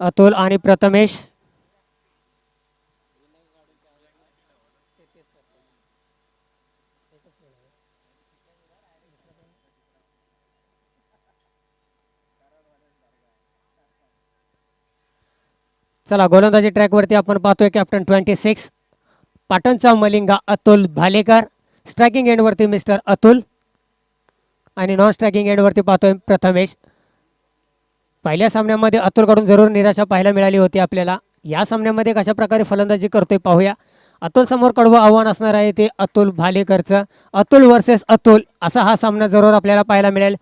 अतुल आणि प्रथमेश. चला गोलंदाजी ट्रॅकवरती आपण पाहतोय कॅप्टन ट्वेंटी सिक्स. पाटणचा मलिंगा अतुल भालेकर. स्ट्रायकिंग एंडवरती मिस्टर अतुल. आणि नॉन स्ट्रायकिंग एंडवरती पाहतोय प्रथमेश. पहिल्या सामन्यामध्ये अतुलकडून जरूर निराशा पाहायला मिळाली होती आपल्याला. या सामन्यामध्ये कशा प्रकारे फलंदाजी करतोय पाहूया. अतुल समोर कडवं आव्हान असणार आहे ते अतुल भालेकरचं. अतुल वर्सेस अतुल असा हा सामना जरूर आपल्याला पाहायला मिळेल.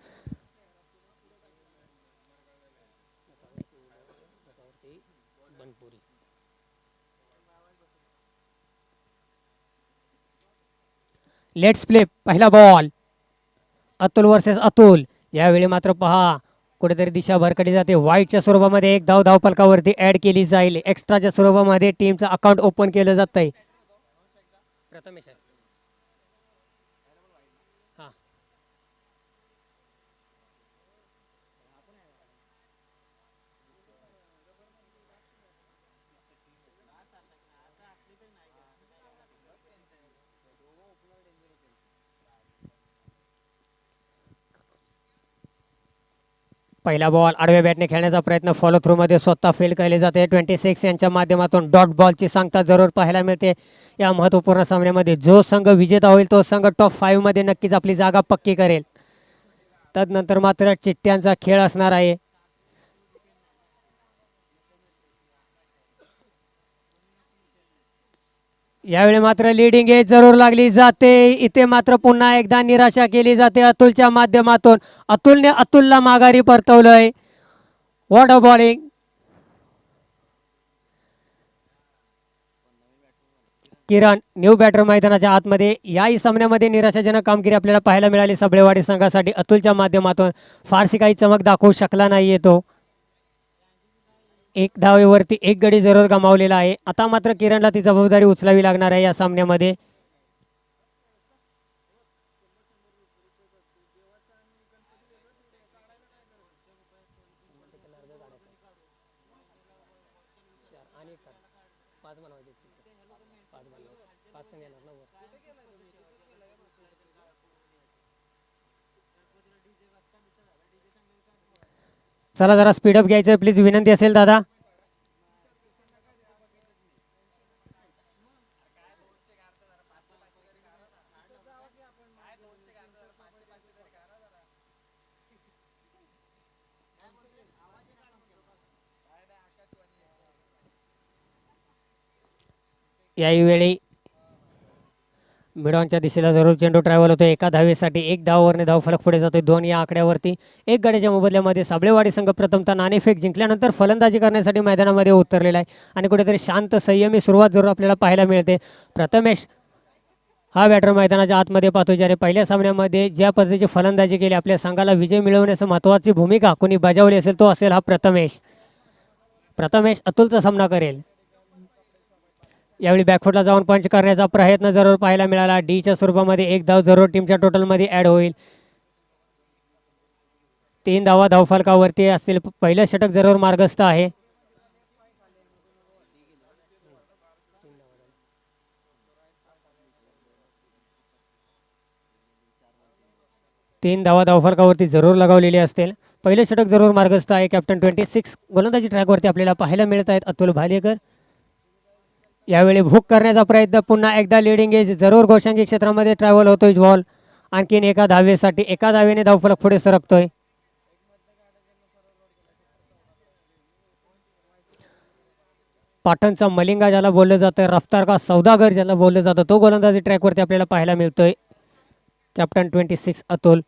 लेट्स प्ले पहिला बॉल अतुल वर्सेस अतुल. यावेळी मात्र पहा. कुठेतरी दिशा भरकडी जाते. व्हाईटच्या स्वरूपामध्ये एक धाव धावपलकावरती ऍड केली जाईल. एक्स्ट्राच्या स्वरूपामध्ये टीमचं अकाउंट ओपन केलं जात आहे. प्रथमेश पहिला बॉल आडव्या बॅटने खेळण्याचा प्रयत्न. फॉलो थ्रूमध्ये स्वतः फेल केले जाते. ट्वेंटी सिक्स यांच्या माध्यमातून डॉट बॉलची सांगता जरूर पाहायला मिळते. या महत्त्वपूर्ण सामन्यामध्ये जो संघ विजेता होईल तो संघ टॉप फाईव्हमध्ये नक्कीच आपली जागा पक्की करेल. तदनंतर मात्र चिठ्ठ्यांचा खेळ असणार आहे. यावेळी मात्र लिडिंग एज जरूर लागली जाते. इथे मात्र पुन्हा एकदा निराशा केली जाते अतुलच्या माध्यमातून. अतुलने अतुलला माघारी परतवलंय. What a bowling Kiran new batter मैदानाच्या आतमध्ये याही सामन्यामध्ये निराशाजनक कामगिरी आपल्याला पाहायला मिळाली. सबळेवाडी संघासाठी अतुलच्या माध्यमातून फारशी काही चमक दाखवू शकला नाहीये तो. एक धावेवरती एक गडी जरूर गमावलेला आहे. आता मात्र किरणला ती जबाबदारी उचलावी लागणार आहे या सामन्यामध्ये. चला जरा स्पीडअप घ्यायचं. प्लीज विनंती असेल दादा. यावेळी मिडॉनच्या दिशेला जरूर चेंडू ट्रॅव्हल होतो एका धावेसाठी एक धावावरने धाव फलक पुढे जातोय. दोन या आकड्यावरती. एक गाड्याच्या मोबदल्यामध्ये साबळेवाडी संघ प्रथमतः नाणेफेक जिंकल्यानंतर फलंदाजी करण्यासाठी मैदानामध्ये उतरलेला आहे. आणि कुठेतरी शांत संयमी सुरुवात जरूर आपल्याला पाहायला मिळते. प्रथमेश हा बॅटर मैदानाच्या आतमध्ये पाहतो ज्याने पहिल्या सामन्यामध्ये ज्या पद्धतीची फलंदाजी केली आपल्या संघाला विजय मिळवण्याचं महत्त्वाची भूमिका कोणी बजावली असेल तो असेल हा प्रथमेश. प्रथमेश अतुलचा सामना करेल. यावेळी बॅकफुटला जाऊन पंच करण्याचा प्रयत्न जरूर पाहायला मिळाला. डीच्या स्वरूपामध्ये एक धाव जरूर टीमच्या टोटलमध्ये ॲड होईल. तीन धावा धावफलकावरती असतील. पहिलं षटक जरूर मार्गस्थ आहे. तीन धावा धावफलकावरती जरूर लगावलेली असतील. पहिले षटक जरूर मार्गस्थ आहे. कॅप्टन ट्वेंटी सिक्स गोलंदाजी ट्रॅकवरती आपल्याला पाहायला मिळत आहेत अतुल भालेकर. यावेळी भूक करण्याचा प्रयत्न. पुन्हा एकदा लिडिंग एज जरूर गोशांगी क्षेत्रामध्ये ट्रॅव्हल होतोय बॉल आणखीन एका धावेसाठी एका धावेने धावफलक पुढे सरकतोय. पाटणचा मलिंगा ज्याला बोललं जातं रफ्तार का सौदागर ज्याला बोललं जातं तो गोलंदाजी ट्रॅकवरती आपल्याला पाहायला मिळतोय. Captain twenty six Atul.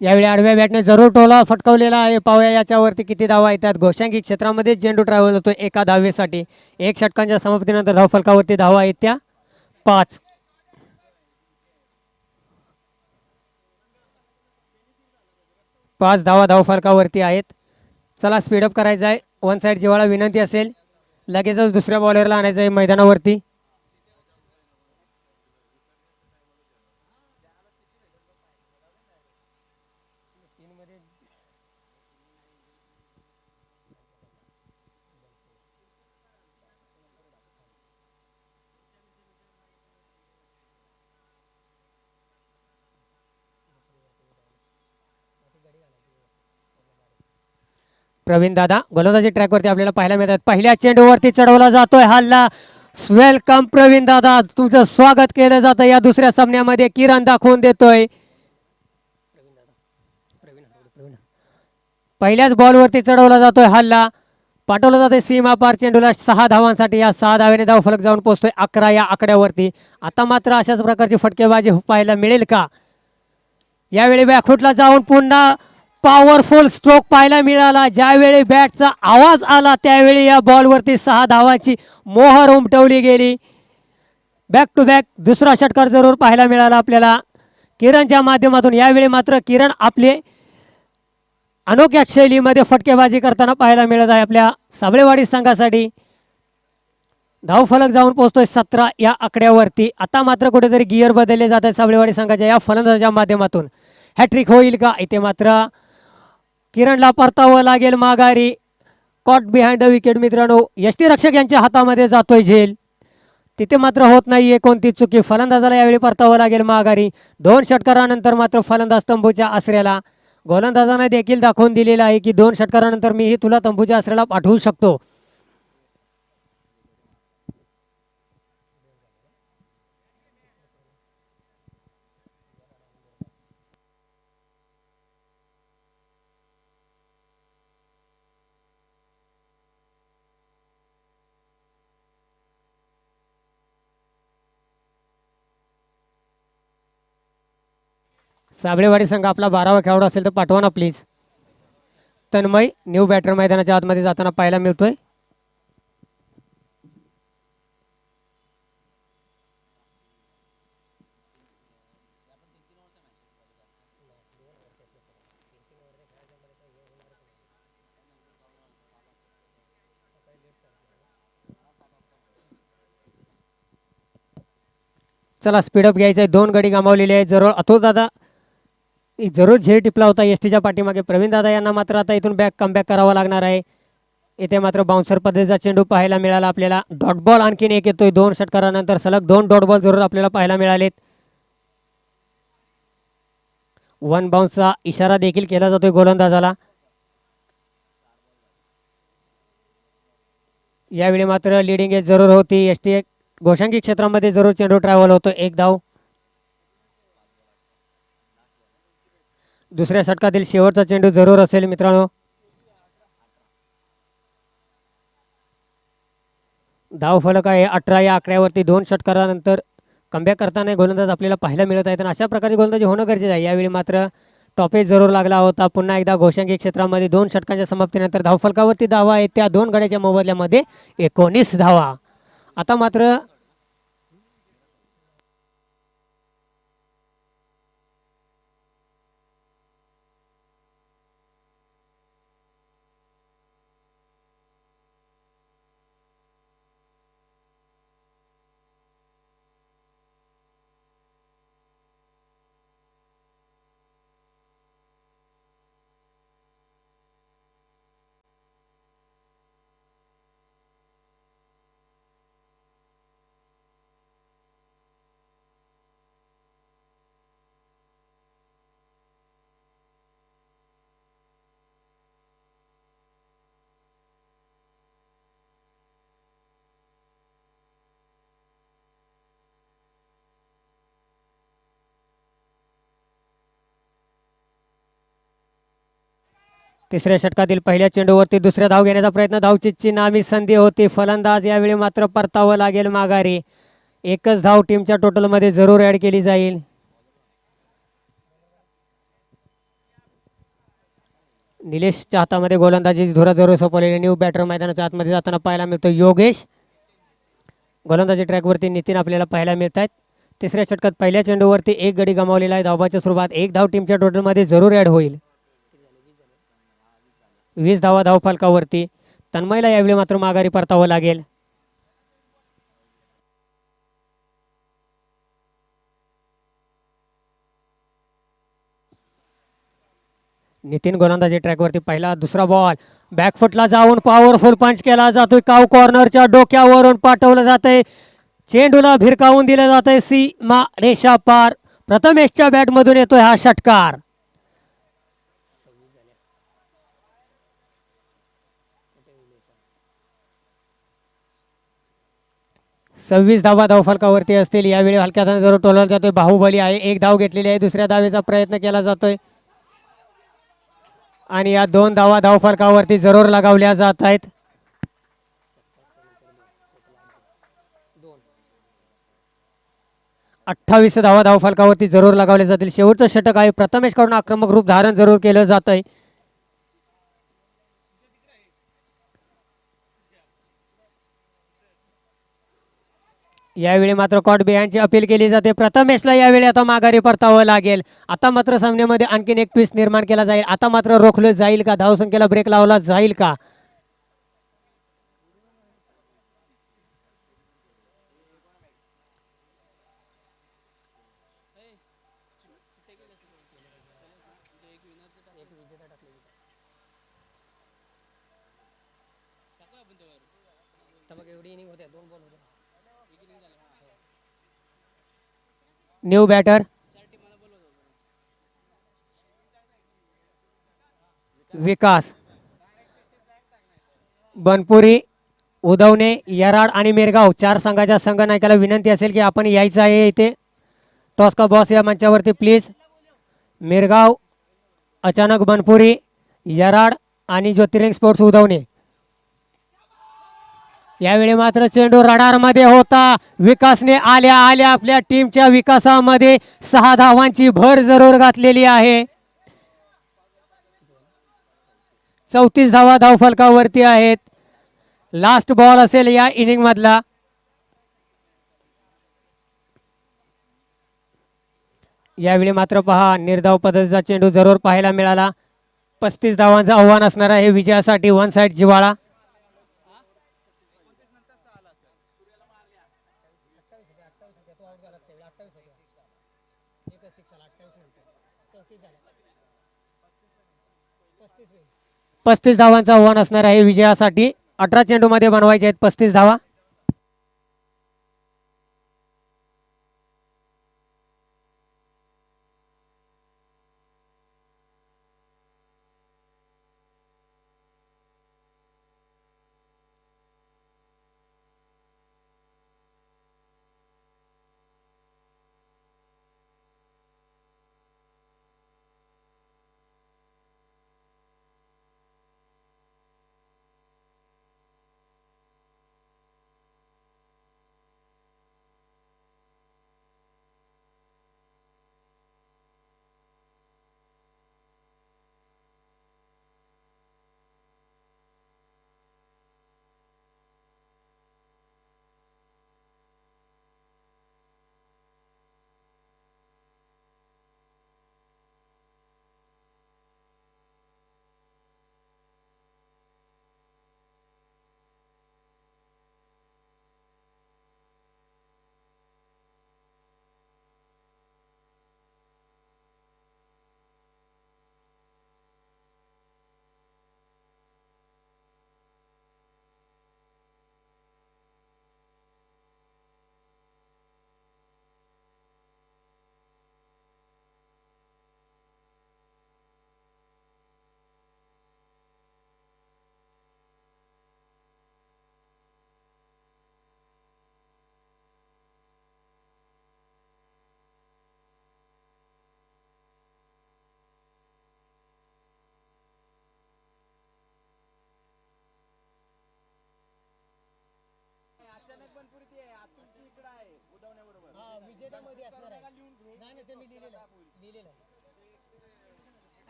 यावेळी आडव्या बॅटने जरूर टोला फटकवलेला आहे. पाहूया याच्यावरती किती धावा येतात. घोषांकी क्षेत्रामध्ये चेंडू ट्रॅव्हल होतो एका धावेसाठी. एक षटकांच्या समाप्तीनंतर धावफलकावरती धावा येत्या पाच. पाच धावा धावफलकावरती आहेत. चला स्पीडअप करायचं आहे वन साईड जिवाळा विनंती असेल. लगेचच दुसऱ्या बॉलरला आणायचं आहे मैदानावरती. प्रवीण दादा गोलंदाजी ट्रॅकवरती आपल्याला पाहायला मिळतात. पहिल्या चेंडूवरती चढवला जातोय हल्ला. वेलकम प्रवीण दादा तुमचं स्वागत केलं जातं. या दुसऱ्या सामन्यामध्ये किरण दाखवून देतोय. पहिल्याच बॉलवरती चढवला जातोय हल्ला. पाठवला जातोय सीमा पार चेंडूला. सहा धावांसाठी या सहा धावेने धाव फलक जाऊन पोहोचतोय अकरा या आकड्यावरती. आता मात्र अशाच प्रकारची फटकेबाजी पाहायला मिळेल का? यावेळी बॅकफुटला जाऊन पुन्हा पॉवरफुल स्ट्रोक पाहायला मिळाला. ज्यावेळी बॅटचा आवाज आला त्यावेळी या बॉलवरती सहा धावांची मोहर उमटवली गेली. बॅक टू बॅक दुसरा षटकार जरूर पाहायला मिळाला आपल्याला. किरणच्या माध्यमातून यावेळी मात्र किरण आपले अनोख्या शैलीमध्ये फटकेबाजी करताना पाहायला मिळत आहे आपल्या साबळेवाडी संघासाठी. धावफलक जाऊन पोहोचतोय सतरा या आकड्यावरती. आता मात्र कुठेतरी गिअर बदलले जात आहेत साबळेवाडी संघाच्या या फलंदाजाच्या माध्यमातून. हॅट्रिक होईल का? इथे मात्र किरणला परतावं लागेल माघारी. कॉट बिहाइंड द विकेट मित्रांनो. यष्टीरक्षक यांच्या हातामध्ये जातोय झेल. तिथे मात्र होत नाहीये कोणती चुकी. फलंदाजाला यावेळी परतावं लागेल माघारी. दोन षटकारानंतर मात्र फलंदाज तंबूच्या आसऱ्याला. गोलंदाजाने देखील दाखवून दिलेलं आहे की दोन षटकारानंतर मीही तुला तंबूच्या आसऱ्याला पाठवू शकतो. साबळेवाडी संघ आपला बारावा खेळाडू असेल तर पाठवा ना प्लीज तन्मय न्यू बॅटर मैदानाच्या आतमध्ये जाताना पाहायला मिळतोय. चला स्पीडअप घ्यायचं आहे दोन गडी गमावलेली आहे जरूर अतुल दादा जरूर झेर टिपला होता एस टीच्या पाठीमागे. प्रवीण दादा यांना मात्र आता इथून बॅक कमबॅक करावा लागणार आहे. इथे मात्र बाउन्सर पद्धतीचा चेंडू पाहायला मिळाला आपल्याला. डॉट बॉल आणखीन एक येतोय. दोन षटकारानंतर सलग दोन डॉट बॉल जरूर आपल्याला पाहायला मिळालेत. वन बाउन्सचा इशारा देखील केला जातोय गोलंदाजाला. यावेळी मात्र लिडिंग एज जरूर होती. एस टी घोषांकी क्षेत्रामध्ये जरूर चेंडू ट्रॅव्हल होतो. एक धाव. दुसऱ्या षटकातील शेवटचा चेंडू जरूर असेल मित्रांनो. धाव फलक आहे अठरा. या आकड्यावरती दोन षटकारानंतर कमबॅक करताना गोलंदाज आपल्याला पाहायला मिळत आहेत आणि अशा प्रकारे गोलंदाजी होणं गरजेचं आहे. यावेळी मात्र टॉपेज जरूर लागला होता. पुन्हा एकदा घोषांकी क्षेत्रामध्ये दोन षटकांच्या समाप्तीनंतर धावफलकावरती धावा आहेत त्या दोन गड्याच्या मोबदल्यामध्ये एकोणीस धावा. आता मात्र तिसऱ्या षटकातील पहिल्या चेंडूवरती दुसऱ्या धाव घेण्याचा प्रयत्न. धावचीची नामी संधी होती. फलंदाज यावेळी मात्र परतावं लागेल माघारी. एकच धाव टीमच्या टोटलमध्ये जरूर ॲड केली जाईल. निलेशच्या हातामध्ये गोलंदाजी धुरा जरूर सोपवलेली न्यू बॅटर मैदानाच्या आतमध्ये जाताना पाहायला मिळतो योगेश. गोलंदाजी ट्रॅकवरती नितीन आपल्याला पाहायला मिळत आहेत तिसऱ्या षटकात पहिल्या चेंडूवरती एक गडी गमावलेला आहे. धावाच्या सुरुवात एक धाव टीमच्या टोटलमध्ये जरूर ॲड होईल. वीस धावा धावफलकावरती तन्मयला यावेळी मात्र माघारी परतावं लागेल. नितीन गोलंदाजी ट्रॅकवरती पहिला दुसरा बॉल बॅकफुटला जाऊन पॉवरफुल पंच केला जातोय. काव कॉर्नरच्या डोक्यावरून पाठवलं जातंय. चेंडूला भिरकावून दिलं जातंय. सीमा रेषा पार. प्रथमेशच्या बॅटमधून येतोय हा षटकार. सव्वीस धावा धावफलकावरती असतील. यावेळी हलक्या हाताने जरूर टोलवला जातोय. बाहुबली आहे. एक धाव घेतलेली आहे. दुसऱ्या धावेचा प्रयत्न केला जातोय. आणि या दोन धावा धावफलकावरती जरूर लगावल्या जात आहेत. अठ्ठावीस धावा धावफलकावरती जरूर लगावले जातील. शेवटचं षटक आहे. प्रथमेशकडून आक्रमक रूप धारण जरूर केलं जात आहे यावेळी मात्र कॉट बियांची अपील केली जाते. प्रथमेशला यावेळी आता माघारी परतावं लागेल. आता मात्र सामन्यामध्ये आणखीन एक पीस निर्माण केला जाईल. आता मात्र रोखलं जाईल का? धावसंख्येला ब्रेक लावला जाईल का? New batter. विकास. बनपुरी उदवणे यराड आणि मिरगाव. चार संघाच्या संघनायकाला विनंती असेल की आपण यायचं आहे इथे. टॉस्का बॉस या मंचावरती प्लीज मिरगाव अचानक बनपुरी यराड आणि ज्योतिर्लिंग स्पोर्ट्स उदवणे यावेळी मात्र चेंडू रडारमध्ये होता. विकासने आल्या आल्या आपल्या टीमच्या विकासामध्ये सहा धावांची भर जरूर घातलेली आहे. चौतीस धावा धावफलकावरती आहेत. लास्ट बॉल असेल या इनिंग मधला यावेळी मात्र पहा निर्धाव पद्धतीचा चेंडू जरूर पाहायला मिळाला. पस्तीस धावांचं आव्हान असणार आहे विजयासाठी वन साईड जिवाळा. पस्तीस धावांचं आव्हान असणार आहे. विजयासाठी अठरा चेंडूमध्ये बनवायचे आहेत पस्तीस धावा.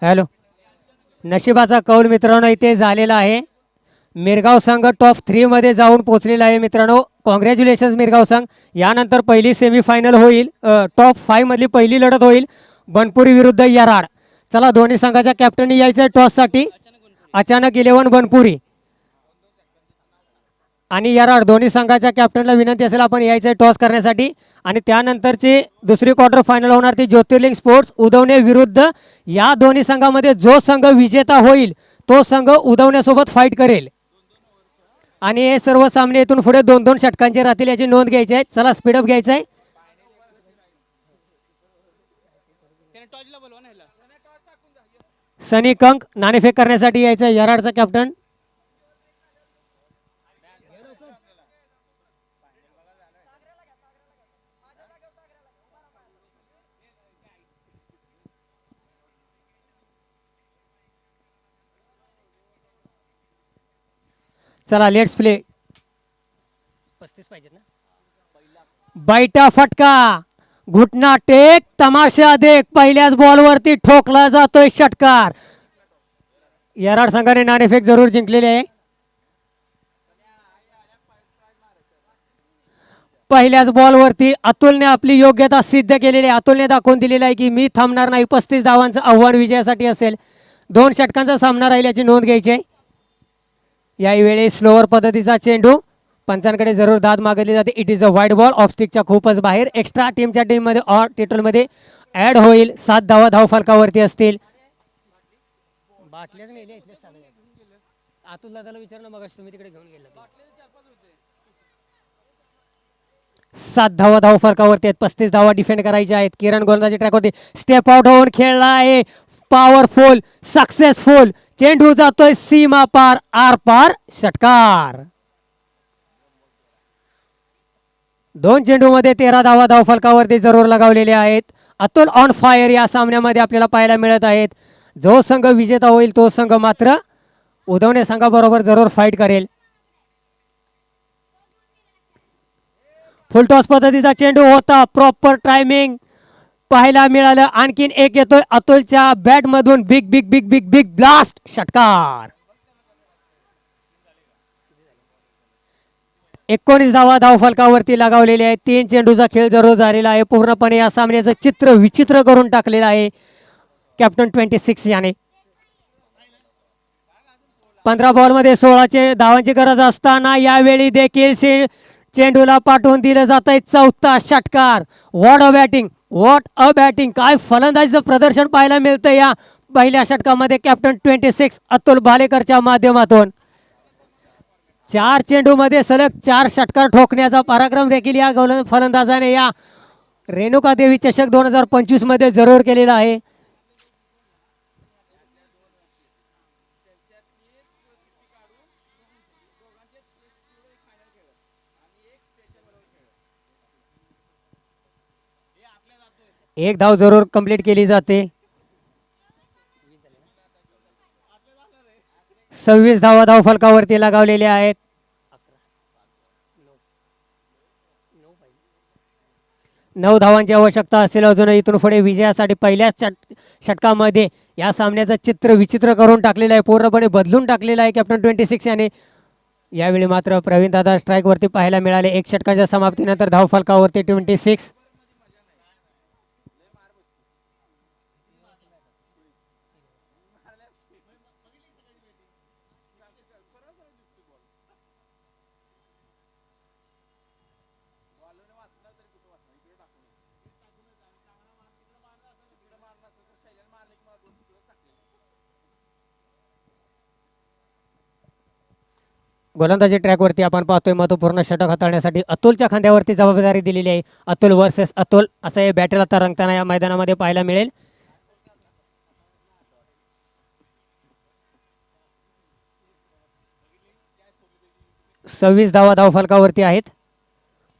हॅलो. नशिबाचा कौल मित्रांनो इथे झालेला आहे. मिरगाव संघ टॉप थ्रीमध्ये जाऊन पोहोचलेला आहे मित्रांनो. कॉंग्रॅच्युलेशन्स मिरगाव संघ. यानंतर पहिली सेमीफायनल होईल. टॉप फायमधली पहिली लढत होईल. बनपुरी विरुद्ध यराड. चला दोन्ही संघाच्या कॅप्टननी यायचं आहे टॉससाठी अचानक इलेव्हन बनपुरी. आणि याराड दोन्ही संघाच्या कॅप्टनला विनंती असेल आपण यायचं टॉस करण्यासाठी. आणि त्यानंतरची दुसरी क्वार्टर फायनल होणार ती ज्योतिर्लिंग स्पोर्ट्स उदवणे विरुद्ध. या दोन्ही संघामध्ये जो संघ विजेता होईल तो संघ उदवण्यासोबत फाईट करेल. आणि हे सर्व सामने इथून पुढे दोन दोन षटकांचे राहतील याची नोंद घ्यायची आहे. चला स्पीडअप घ्यायचं आहे सनी कंक नाणेफेक करण्यासाठी यायचं आहे यराडचा कॅप्टन चला लेट्स प्ले पस्तीस पाहिजेत ना? बैठा फटका. घुटना टेक तमाशा देख. पहिल्याच बॉलवरती ठोकला जातोय षटकार. यराड संघाने नाणेफेक जरूर जिंकलेले आहे. पहिल्याच बॉलवरती अतुलने आपली योग्यता सिद्ध केलेली आहे. अतुलने दाखवून दिलेलं आहे की मी थांबणार नाही. पस्तीस धावांचं आव्हान विजयासाठी असेल. दोन षटकांचा सामना राहील याची नोंद घ्यायची आहे. यावेळी स्लोअर पद्धतीचा चेंडू. पंचांकडे जरूर दाद मागितली जाते. It is a white ball ऑफस्टिकच्या खूपच बाहेर. एक्स्ट्रा टीमच्या टीममध्ये ऑर टिटलमध्ये ॲड होईल. सात धावा धाव फलकावरती असतील. बाटल्याच मग तुम्ही तिकडे घेऊन गेला सात धावा धाव फरकावरती आहेत. पस्तीस धावा डिफेंड करायच्या आहेत. किरण गोलंदाजी ट्रॅकवरती स्टेप आउट होऊन खेळला आहे. पॉवरफुल सक्सेसफुल चेंडू जातोय सीमा पार आर पार षटकार. दोन चेंडूमध्ये तेरा धावा धाव फलकावरती जरूर लगावलेले आहेत. अतुल ऑन फायर या सामन्यामध्ये आपल्याला पाहायला मिळत आहेत. जो संघ विजेता होईल तो संघ मात्र उदवणे संघाबरोबर जरूर फाईट करेल. फुलटॉस पद्धतीचा चेंडू होता प्रॉपर टायमिंग पाहायला मिळालं. आणखीन एक येतोय अतुलच्या बॅट मधून big big big big big blast षटकार. एकोणीस धावा धाव फलकावरती लगावलेली आहे. तीन चेंडूचा खेळ जरूर झालेला आहे. पूर्णपणे या सामन्याचं चित्र विचित्र करून टाकलेलं आहे. कॅप्टन ट्वेंटी सिक्स याने. पंधरा बॉलमध्ये सोळाचे धावांची गरज असताना यावेळी देखील शे- चेंडूला पाठवून दिलं जात आहे चौथा षटकार. What batting what a batting काय फलंदाजीचं प्रदर्शन पाहायला मिळतं या पहिल्या षटकामध्ये कॅप्टन ट्वेंटी सिक्स अतुल भालेकरच्या माध्यमातून. चार चेंडूमध्ये सलग चार षटकार ठोकण्याचा पराक्रम देखील या गोल फलंदाजाने या रेणुका देवी चषक दोन हजार पंचवीसमध्ये जरूर केलेला आहे. एक धाव जरूर कंप्लीट केली जाते. सव्वीस धावा धाव फलकावरती लगावलेल्या आहेत. नऊ धावांची आवश्यकता असेल अजून इथून पुढे विजयासाठी पहिल्याच षट षटकामध्ये या सामन्याचं चित्र विचित्र करून टाकलेलं आहे. पूर्णपणे बदलून टाकलेलं आहे कॅप्टन ट्वेंटी सिक्स याने. यावेळी मात्र प्रवीण दादा स्ट्राईकवरती पाहायला मिळाले. एक षटकाच्या समाप्तीनंतर धाव फलकावरती ट्वेंटी सिक्स गोलंदाजी ट्रॅकवरती आपण पाहतोय महत्त्वपूर्ण षटक हाताळण्यासाठी अतुलच्या खांद्यावरती जबाबदारी दिलेली आहे. अतुल वर्सेस अतुल असं हे बॅटल आता रंगताना या मैदानामध्ये पाहायला मिळेल. सव्वीस धावा धाव फलकावरती आहेत.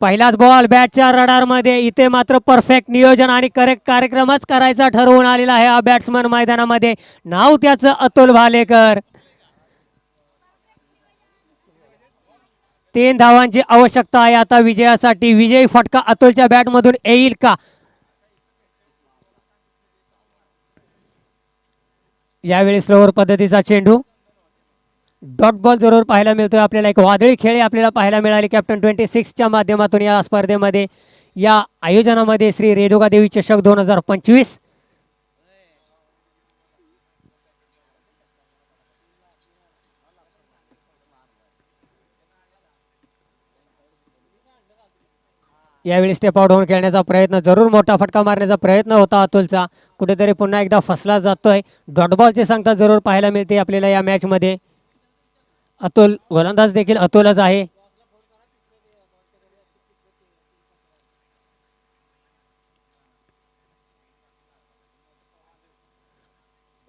पहिलाच बॉल बॅटच्या रडारमध्ये इथे मात्र परफेक्ट नियोजन आणि करेक्ट कार्यक्रमच करायचा ठरवून आलेला आहे हा बॅट्समन मैदानामध्ये. नाव त्याचं अतुल भालेकर. तीन धावांची आवश्यकता आहे. आता विजयासाठी विजयी फटका अतुलच्या बॅटमधून येईल का? यावेळी स्लोवर पद्धतीचा चेंडू. डॉट बॉल जरूर पाहायला मिळतोय. आपल्याला एक वादळी खेळ आपल्याला पाहायला मिळाले. कॅप्टन ट्वेंटी सिक्सच्या माध्यमातून या स्पर्धेमध्ये या आयोजनामध्ये श्री रेणुका देवी चषक दोन हजार पंचवीस यावेळी स्टेप आउट होऊन खेळण्याचा प्रयत्न जरूर मोठा फटका मारण्याचा प्रयत्न होता अतुलचा. कुठेतरी पुन्हा एकदा फसला जातोय. डॉटबॉलची सांगता जरूर पाहायला मिळते आपल्याला या मॅचमध्ये अतुल गोलंदाज देखील अतुलच आहे.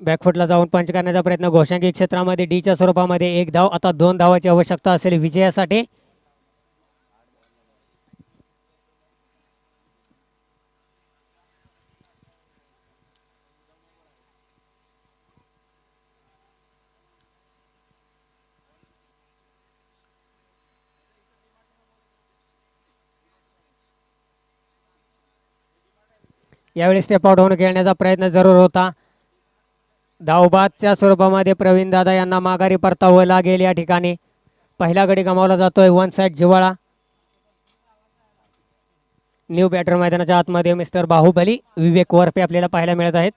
बॅकफुटला जाऊन पंच करण्याचा प्रयत्न. घोषांकी क्षेत्रामध्ये डीच्या स्वरूपामध्ये एक धाव आता दोन धावाची आवश्यकता असेल विजयासाठी. यावेळी स्टेप आउट होऊन खेळण्याचा प्रयत्न जरूर होता. धावबादच्या स्वरूपामध्ये प्रवीण दादा यांना माघारी परतावं लागेल या ठिकाणी. पहिला गडी गमावला जातोय one side Jiwala new batter मैदानाच्या आतमध्ये मिस्टर बाहुबली विवेक वरपे आपल्याला पाहायला मिळत आहेत.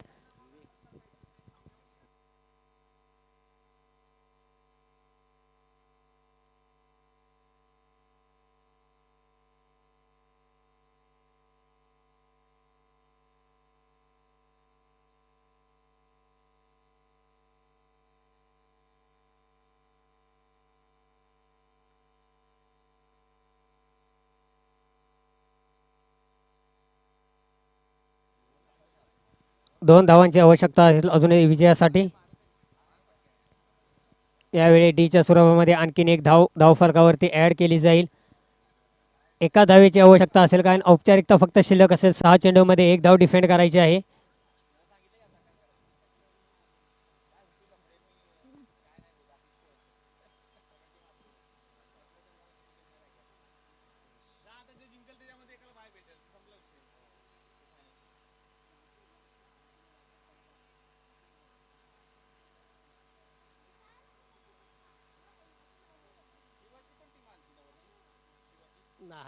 दोन धावांची आवश्यकता असेल अजूनही विजयासाठी. यावेळी डीच्या स्वरूपामध्ये आणखीन एक धाव धावफलकावरती ॲड केली जाईल. एका धावेची आवश्यकता असेल कारण औपचारिकता फक्त शिल्लक असेल. सहा चेंडूमध्ये एक धाव डिफेंड करायची आहे.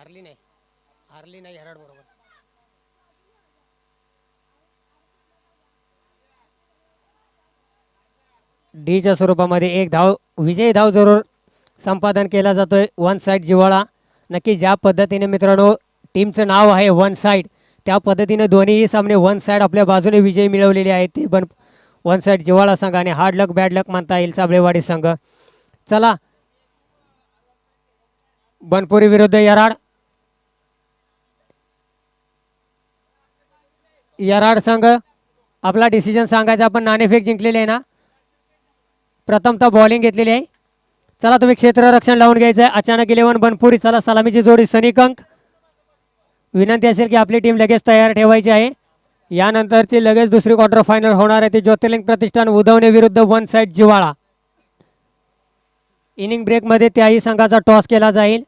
हारली नाही. हारली नाही हराड बरोबर. डीच्या स्वरूपामध्ये एक धाव विजयी धाव जरूर संपादन केला जातोय. वन साईड जिवाळा नक्की ज्या पद्धतीने मित्रांनो टीमचं नाव आहे वन साईड त्या पद्धतीने दोन्हीही सामने वन साईड आपल्या बाजूने विजय मिळवलेले आहेत ते पण वन साईड जिवाळा संघ आणि हार्ड लक बॅड लक म्हणता येईल साबळेवाडी संघ. चला. बनपुरी विरुद्ध यराड. यराड संघ आपला डिसिजन सांगायचा आपण नाणेफेक जिंकलेली आहे ना? प्रथमतः बॉलिंग घेतलेली आहे. चला तुम्ही क्षेत्ररक्षण लावून घ्यायचं आहे अचानक इलेव्हन बनपुरी. चला सलामीची जोडी सनिकंक. विनंती असेल की आपली टीम लगेच तयार ठेवायची आहे. यानंतरची लगेच दुसरी क्वार्टर फायनल होणार आहे. ती ज्योतिर्लिंग प्रतिष्ठान उधवणे विरुद्ध वन साईड जिवाळा. इनिंग ब्रेकमध्ये त्याही संघाचा टॉस केला जाईल.